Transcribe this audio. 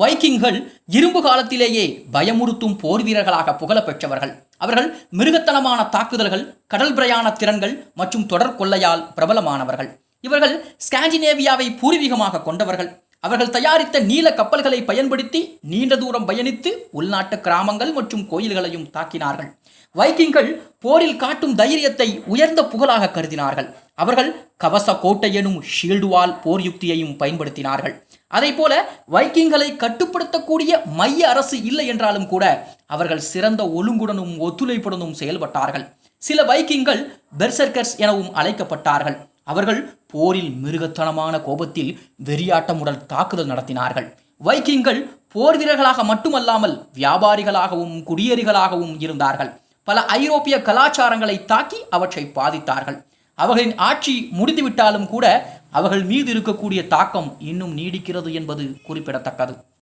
வைக்கிங்கள் இரும்பு காலத்திலேயே பயமுறுத்தும் போர் வீரர்களாக புகழப்பெற்றவர்கள் அவர்கள் மிருகத்தனமான தாக்குதல்கள் கடல் பிரயாண திறன்கள் மற்றும் தொடர் கொள்ளையால் பிரபலமானவர்கள். இவர்கள் ஸ்காண்டினேவியாவை பூர்வீகமாக கொண்டவர்கள். அவர்கள் தயாரித்த நீல கப்பல்களை பயன்படுத்தி நீண்ட தூரம் பயணித்து உள்நாட்டு கிராமங்கள் மற்றும் கோயில்களையும் தாக்கினார்கள். வைக்கிங்கள் போரில் காட்டும் தைரியத்தை உயர்ந்த புகழாக கருதினார்கள். அவர்கள் கவச கோட்டை எனும் ஷீல்டு வால் போர் யுக்தியையும் பயன்படுத்தினார்கள். அதே போல வைக்கிங்களை கட்டுப்படுத்தக்கூடிய மைய அரசு இல்லை என்றாலும் கூட அவர்கள் சிறந்த ஒழுங்குடனும் ஒத்துழைப்புடனும் செயல்பட்டார்கள். சில வைக்கிங்கள் பெர்சர்கர்ஸ் எனவும் அழைக்கப்பட்டார்கள். அவர்கள் போரில் மிருகத்தனமான கோபத்தில் வெறியாட்டமுடன் தாக்குதல் நடத்தினார்கள். வைக்கிங்கள் போர் வீரர்களாக மட்டுமல்லாமல் வியாபாரிகளாகவும் குடியேறிகளாகவும் இருந்தார்கள். பல ஐரோப்பிய கலாச்சாரங்களை தாக்கி அவற்றை பாதித்தார்கள். அவர்களின் ஆட்சி முடிந்துவிட்டாலும் கூட அவர்கள் மீது இருக்கக்கூடிய தாக்கம் இன்னும் நீடிக்கிறது என்பது குறிப்பிடத்தக்கது.